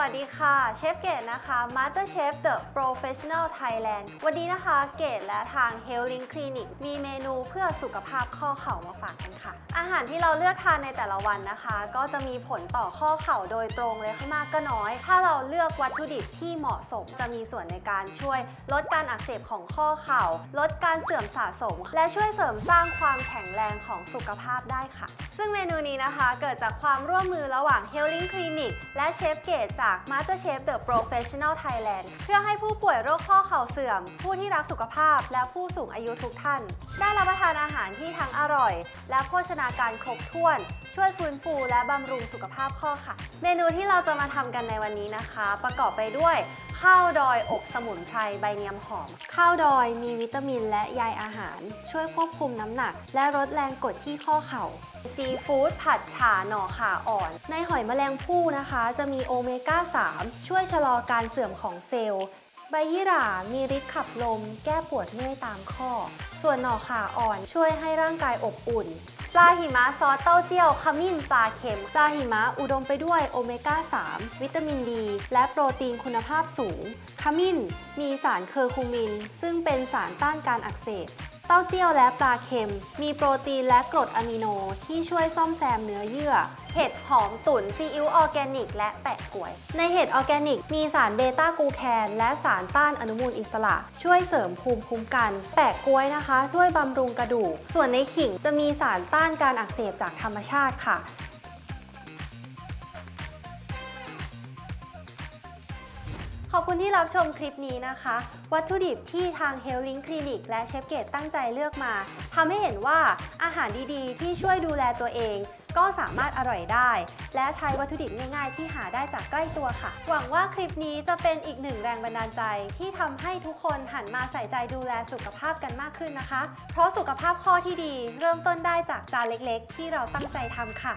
วัสดีค่ะเชฟเกดนะคะ Master Chef The Professional Thailand วันนี้นะคะเกดและทาง Health Link Clinic มีเมนูเพื่อสุขภาพข้อเข่ามาฝากกันค่ะ อาหารที่เราเลือกทานในแต่ละวันนะคะ ก็จะมีผลต่อข้อเข่าโดยตรงเลยมากก็น้อย ถ้าเราเลือกวัตถุดิบที่เหมาะสมจะมีส่วนในการช่วย ลดการอักเสบของข้อเข่า ลดการเสื่อมสะสม และช่วยเสริมสร้างความแข็งแรงของสุขภาพได้ค่ะ ซึ่งเมนูนี้นะคะเกิดจากความร่วมมือระหว่าง Healing Clinic และเชฟเกตจาก Master Chef The Professional Thailand เพื่อให้ผู้ป่วยโรคข้อเข่าเสื่อม ผู้ที่รักสุขภาพและผู้สูงอายุทุกท่าน ได้รับประทานอาหารที่ทั้งอร่อย และโภชนาการครบถ้วน ช่วยฟื้นฟูและบำรุงสุขภาพข้อค่ะ เมนูที่เราจะมาทำกันในวันนี้นะคะ ประกอบไปด้วย ข้าวดอยอบสมุนไพรใบเนียมหอม ข้าวดอยมีวิตามินและใยอาหาร ช่วยควบคุมน้ำหนัก และลดแรงกดที่ข้อเข่าซีฟู้ดผัดฉ่าหน่อขาอ่อน ในหอยแมลงภู่นะคะ จะมีโอเมก้า 3 ช่วยชะลอการเสื่อมของเซลล์ ใบยี่หร่ามีฤทธิ์ขับลม แก้ปวดเมื่อยตามข้อ ส่วนหน่อขาอ่อนช่วยให้ร่างกายอบอุ่น ปลาหิมะซอสเต้าเจี้ยวขมิ้นปลาเค็มปลาหิมะอุดมไปด้วยโอเมก้า 3 วิตามินดี และโปรตีนคุณภาพสูง ขมิ้นมีสารเคอร์คูมิน ซึ่งเป็นสารต้านการอักเสบ เต้าเจี้ยวและปลาเค็ม มีโปรตีนและกรดอะมิโนที่ช่วยซ่อมแซมเนื้อเยื่อ เห็ดหอมตุ๋นซีอิ๊วออร์แกนิก และแปะกล้วย ในเห็ดออร์แกนิก มีสารเบต้ากูแคนและสารต้านอนุมูลอิสระ ช่วยเสริมภูมิคุ้มกัน แปะกล้วยนะคะ ช่วยบำรุงกระดูก ส่วนในขิงจะมีสารต้านการอักเสบจากธรรมชาติค่ะ ขอบคุณที่รับชมคลิปนี้นะคะ วัตถุดิบที่ทาง Health Link Clinic และเชฟเกตตั้งใจเลือกมาทำให้เห็นว่าอาหารดีๆ ที่ช่วยดูแลตัวเอง ก็สามารถอร่อยได้ และใช้วัตถุดิบง่ายๆ ที่หาได้จากใกล้ตัวค่ะ หวังว่าคลิปนี้จะเป็นอีกหนึ่งแรงบันดาลใจ ที่ทำให้ทุกคนหันมาใส่ใจดูแลสุขภาพกันมากขึ้นนะคะ เพราะสุขภาพข้อที่ดี เริ่มต้นได้จากจานเล็กๆ ที่เราตั้งใจทำค่ะ